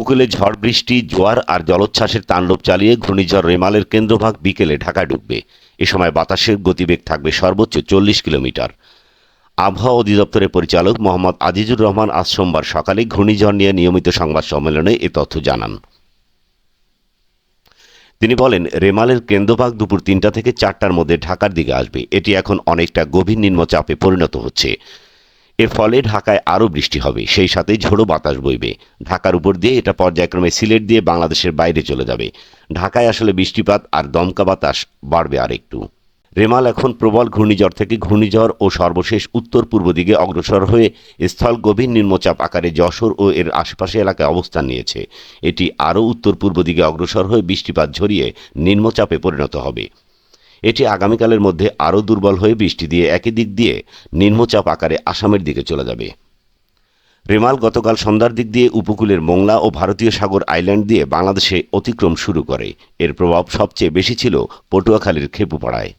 উপকূলে ঝড়, বৃষ্টি, জোয়ার আর জলোচ্ছ্বাসের তাণ্ডব চালিয়ে ঘূর্ণিঝড় রেমালের কেন্দ্রভাগ বিকেলে ঢাকা ডুববে এ সময় বাতাসের গতিবেগ থাকবে সর্বোচ্চ চল্লিশ কিলোমিটার। আবহাওয়া অধিদপ্তরের পরিচালক মোহাম্মদ আজিজুর রহমান আজ সোমবার সকালে ঘূর্ণিঝড় নিয়ে নিয়মিত সংবাদ সম্মেলনে এ তথ্য জানান। তিনি বলেন, রেমালের কেন্দ্রভাগ দুপুর তিনটা থেকে চারটার মধ্যে ঢাকার দিকে আসবে। এটি এখন অনেকটা গভীর নিম্নচাপে পরিণত হচ্ছে। এর ফলে ঢাকায় আরও বৃষ্টি হবে। সেই সাথে ঝোড়ো বাতাস বইবে। ঢাকার উপর দিয়ে এটা পর্যায়ক্রমে সিলেট দিয়ে বাংলাদেশের বাইরে চলে যাবে। ঢাকায় আসলে বৃষ্টিপাত আর দমকা বাতাস বাড়বে আর একটু রেমাল এখন প্রবল ঘূর্ণিঝড় থেকে ঘূর্ণিঝড় ও সর্বশেষ উত্তর পূর্ব দিকে অগ্রসর হয়ে স্থল গভীর নিম্নচাপ আকারে যশোর ও এর আশেপাশে এলাকায় অবস্থান নিয়েছে। এটি আরও উত্তর পূর্ব দিকে অগ্রসর হয়ে বৃষ্টিপাত ঝরিয়ে নিম্নচাপে পরিণত হবে। এটি আগামীকালের মধ্যে আরও দুর্বল হয়ে বৃষ্টি দিয়ে একই দিক দিয়ে নিম্নচাপ আকারে আসামের দিকে চলে যাবে। রেমাল গতকাল সন্ধ্যার দিক দিয়ে উপকূলের মোংলা ও ভারতীয় সাগর আইল্যান্ড দিয়ে বাংলাদেশে অতিক্রম শুরু করে। এর প্রভাব সবচেয়ে বেশি ছিল পটুয়াখালীর খেপুপাড়ায়।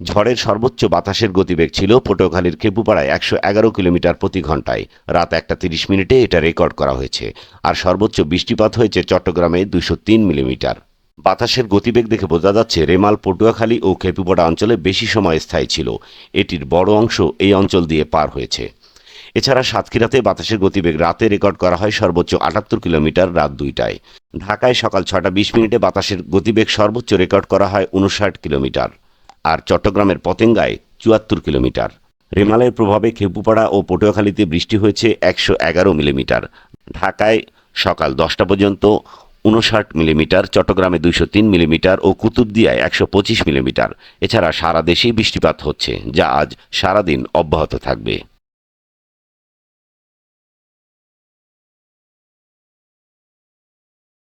ঝড়ের সর্বোচ্চ বাতাসের গতিবেগ ছিল পটুয়াখালীর খেপুপাড়ায় একশো এগারো কিলোমিটার প্রতি ঘন্টায় রাত একটা তিরিশ মিনিটে এটা রেকর্ড করা হয়েছে। আর সর্বোচ্চ বৃষ্টিপাত হয়েছে চট্টগ্রামে দুশো তিন মিলিমিটার। বাতাসের গতিবেগ দেখে বোঝা যাচ্ছে রেমাল, পটুয়াখালী ও খেপুপাড়া অঞ্চলে বেশি সময় স্থায়ী ছিল। এটির বড় অংশ এই অঞ্চল দিয়ে পার হয়েছে। এছাড়া সাতক্ষীরাতে বাতাসের গতিবেগ রাতে রেকর্ড করা হয় সর্বোচ্চ আটাত্তর কিলোমিটার রাত দুইটায়। ঢাকায় সকাল ছটা বিশ মিনিটে বাতাসের গতিবেগ সর্বোচ্চ রেকর্ড করা হয় উনষাট কিলোমিটার। আর চট্টগ্রামের পতেঙ্গায় চুয়াত্তর কিলোমিটার। রেমালের প্রভাবে খেপুপাড়া ও পটুয়াখালীতে বৃষ্টি হয়েছে একশো এগারো মিলিমিটার। ঢাকায় সকাল দশটা পর্যন্ত উনষাট মিলিমিটার, চট্টগ্রামে দুইশো তিন মিলিমিটার ও কুতুবদিয়ায় একশো পঁচিশ মিলিমিটার। এছাড়া সারা দেশেই বৃষ্টিপাত হচ্ছে, যা আজ সারাদিন অব্যাহত থাকবে।